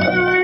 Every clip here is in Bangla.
Thank you.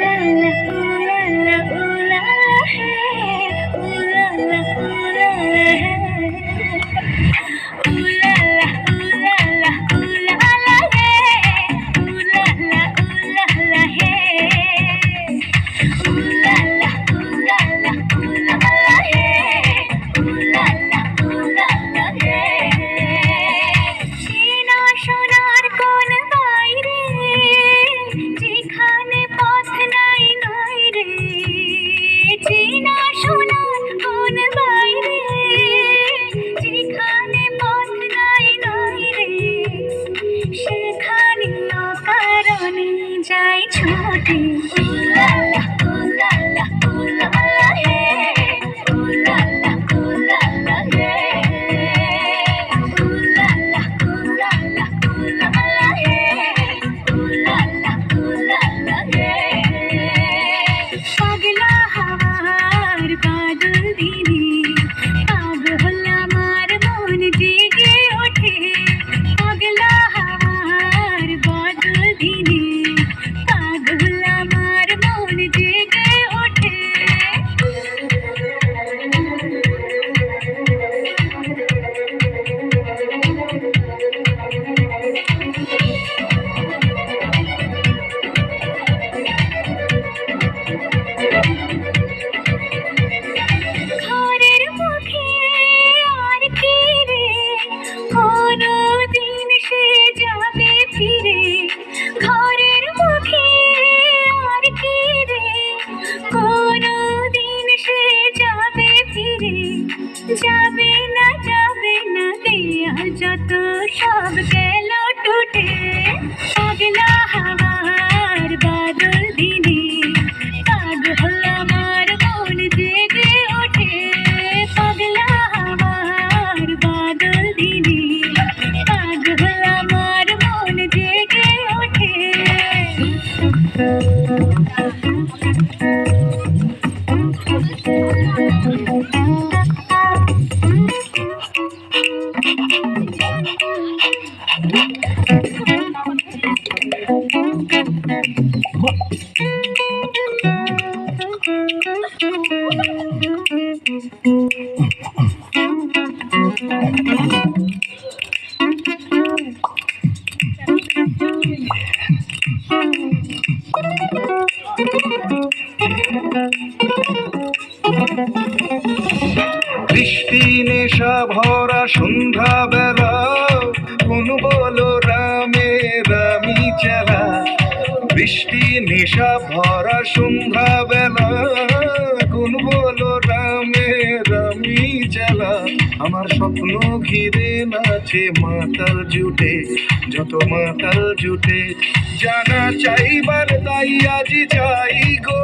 না যাবে না দেয়া যত সব বৃষ্টি নেশা ভরা সন্ধ্যা বেলা কোন বলো রামে, রামি চেলা। বৃষ্টি নেশা ভরা সন্ধ্যা বেলা কোন বলো রামে, রামি চেলা। আমার স্বপ্ন ঘিরে নাচে মাতাল জুটে, যত মাতাল জুটে। জানা চাইবার তাই আজি চাই গো,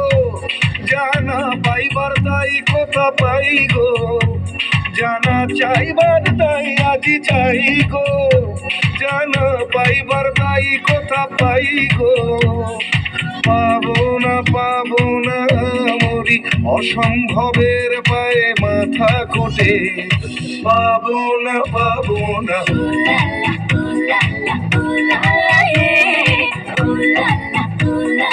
জানা পাইবার তাই কথা পাই গো। চাইবার তাই আজি চাই গো। জানা পাইবার তাই কথা পাই গো। পাবো না পাবো না, মরি অসম্ভবের পায়ে মাথা কোটে পাবো না পাবো না। ও